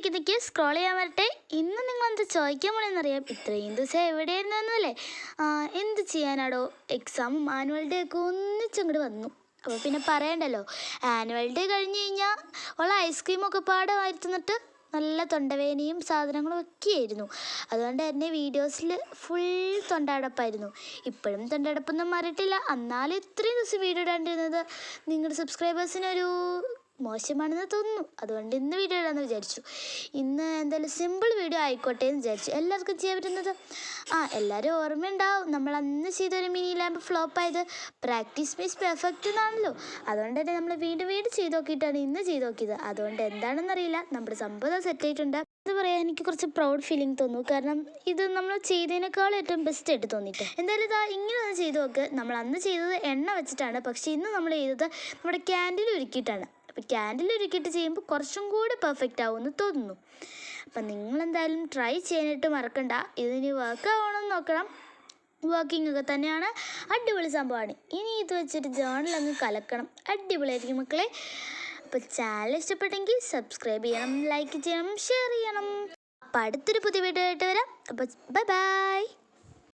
നിൽക്കി നിൽക്കി സ്ക്രോൾ ചെയ്യാൻ വരട്ടെ. ഇന്ന് നിങ്ങൾ എന്ത് ചോദിക്കാൻ പോണെന്നറിയാം? ഇത്രയും ദിവസം എവിടെയായിരുന്നു എന്നല്ലേ? എന്ത് ചെയ്യാനാടോ? എക്സാം ആനുവൽ ഡേ ഒക്കെ ഒന്നിച്ചങ്ങോട്ട് വന്നു. അപ്പോൾ പിന്നെ പറയണ്ടല്ലോ. ആനുവൽ ഡേ കഴിഞ്ഞ് കഴിഞ്ഞാൽ ഉള്ള ഐസ്ക്രീമൊക്കെ പാടെ വരുത്തുന്നിട്ട് നല്ല തൊണ്ടവേനയും സാധനങ്ങളും ഒക്കെ ആയിരുന്നു അതുകൊണ്ട് തന്നെ വീഡിയോസിൽ ഫുൾ തൊണ്ടടപ്പായിരുന്നു ഇപ്പോഴും തൊണ്ടടപ്പൊന്നും മാറിയിട്ടില്ല. എന്നാലും ഇത്രയും ദിവസം വീഡിയോ ഇടാണ്ടിരുന്നത് നിങ്ങളുടെ സബ്സ്ക്രൈബേഴ്സിനൊരു മോശമാണെന്ന് തോന്നുന്നു. അതുകൊണ്ട് ഇന്ന് വീഡിയോ ഇടാമെന്ന് വിചാരിച്ചു. ഇന്ന് എന്തായാലും സിമ്പിൾ വീഡിയോ ആയിക്കോട്ടെ എന്ന് വിചാരിച്ചു. എല്ലാവർക്കും ചെയ്യാൻ പറ്റുന്നത്? ആ എല്ലാവരും ഓർമ്മയുണ്ടാവും. നമ്മൾ അന്ന് ചെയ്തൊരു മിനി ലാമ്പ് ഫ്ലോപ്പ് ആയത് പ്രാക്ടീസ് മീസ് പെർഫെക്റ്റ് എന്നാണല്ലോ. അതുകൊണ്ട് തന്നെ നമ്മൾ വീണ്ടും വീണ്ടും ചെയ്ത് നോക്കിയിട്ടാണ് ഇന്ന് ചെയ്ത് നോക്കിയത്. അതുകൊണ്ട് എന്താണെന്നറിയില്ല നമ്മുടെ സംഭവം സെറ്റ് ആയിട്ടുണ്ട്. അത് പറയാൻ എനിക്ക് കുറച്ച് പ്രൗഡ് ഫീലിംഗ് തോന്നുന്നു. കാരണം ഇത് നമ്മൾ ചെയ്തതിനേക്കാളും ഏറ്റവും ബെസ്റ്റ് ആയിട്ട് തോന്നിയിട്ട് എന്തായാലും ഇതാ ഇങ്ങനെ ഒന്ന് ചെയ്ത് നോക്ക്. നമ്മൾ അന്ന് ചെയ്തത് എണ്ണ വെച്ചിട്ടാണ്. പക്ഷേ ഇന്ന് നമ്മൾ ചെയ്തത് നമ്മുടെ ക്യാൻഡിൽ ഒരുക്കിയിട്ടാണ് അപ്പോൾ ക്യാൻഡിൽ ഒരുക്കിയിട്ട് ചെയ്യുമ്പോൾ കുറച്ചും കൂടി പെർഫെക്റ്റ് ആവുമെന്ന് തോന്നുന്നു. അപ്പം നിങ്ങളെന്തായാലും ട്രൈ ചെയ്യാനായിട്ട് മറക്കണ്ട. ഇതിനി വർക്ക് ആവണമെന്ന് നോക്കണം. വർക്കിംഗ് ഒക്കെ തന്നെയാണ് അടിപൊളി സംഭവമാണ് ഇനി ഇത് വെച്ചിട്ട് ജേണൽ അങ്ങ് കലക്കണം. അടിപൊളിയായിരിക്കും മക്കളെ. അപ്പോൾ ചാനൽ ഇഷ്ടപ്പെട്ടെങ്കിൽ സബ്സ്ക്രൈബ് ചെയ്യണം ലൈക്ക് ചെയ്യണം ഷെയർ ചെയ്യണം. അപ്പോൾ അടുത്തൊരു പുതിയ വീഡിയോ ആയിട്ട് വരാം. അപ്പോൾ ബൈ ബൈ